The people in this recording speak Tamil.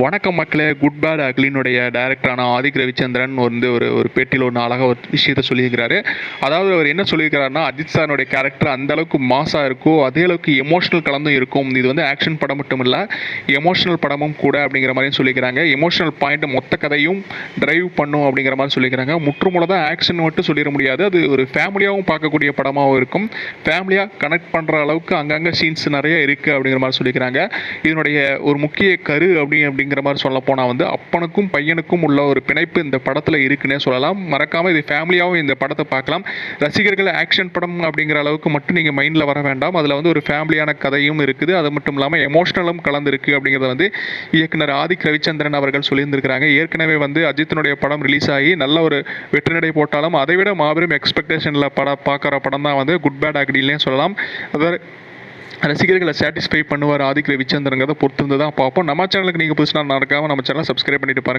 வணக்கம். மக்களே. குட் பேட் அக்லினுடைய டைரக்டரான ஆதிக் ரவிச்சந்திரன் வந்து ஒரு ஒரு பேட்டியில் ஒரு அழகாக ஒரு விஷயத்த சொல்லியிருக்கிறாரு. அதாவது அவர் என்ன சொல்லியிருக்கிறாருன்னா அஜித் சாரனுடைய கேரக்டர் அந்த அளவுக்கு மாசாக இருக்கும் அதே அளவுக்கு எமோஷனல் கலந்தும் இருக்கும். இது வந்து ஆக்ஷன் படம் மட்டும் இல்லை எமோஷனல் படமும் கூட அப்படிங்கிற மாதிரியும் சொல்லியிருக்கிறாங்க. எமோஷனல் பாயிண்ட் மொத்த கதையும் டிரைவ் பண்ணும் அப்படிங்கிற மாதிரி சொல்லியிருக்கிறாங்க. தான் ஆக்ஷன் மட்டும் சொல்லிட முடியாது. அது ஒரு ஃபேமிலியாகவும் பார்க்கக்கூடிய படமாகவும் இருக்கும். ஃபேமிலியாக கனெக்ட் பண்ணுற அளவுக்கு அங்கங்கே சீன்ஸ் நிறைய இருக்குது அப்படிங்கிற மாதிரி சொல்லியிருக்கிறாங்க. இதனுடைய ஒரு முக்கிய கரு அப்படி அப்படி அப்படிங்கிற மாதிரி சொல்ல போனால் வந்து அப்பனுக்கும் பையனுக்கும் உள்ள ஒரு பிணைப்பு இந்த படத்தில் இருக்குன்னே சொல்லலாம். மறக்காமல் இது ஃபேமிலியாகவும் இந்த படத்தை பார்க்கலாம். ரசிகர்கள் ஆக்ஷன் படம் அப்படிங்கிற அளவுக்கு மட்டும் நீங்கள் மைண்டில் வர வேண்டாம். அதில் வந்து ஒரு ஃபேமிலியான கதையும் இருக்குது. அது மட்டும் இல்லாமல் எமோஷனலும் கலந்துருக்கு அப்படிங்கிறத வந்து இயக்குனர் ஆதிக் ரவிச்சந்திரன் அவர்கள் சொல்லியிருந்திருக்கிறாங்க. ஏற்கனவே வந்து அஜித்தினுடைய படம் ரிலீஸ் ஆகி நல்ல ஒரு வெற்றி நடை போட்டாலும் அதை விட மாபெரும் எக்ஸ்பெக்டேஷனில் படம் பார்க்குற படம் தான் வந்து குட் பேட் அக்டிலே சொல்லலாம். அதாவது ரசிகர்களை சாட்டிஸ்ஃபை பண்ணுவார் ஆதிக் ரவிச்சந்திரங்கிறத பொறுத்து தான் பார்ப்போம். நம்ம சேனலுக்கு நீங்கள் புதுசுனா நடக்காமல் நம்ம சேனலை சப்ஸ்கிரைப் பண்ணிட்டு பாருங்கள்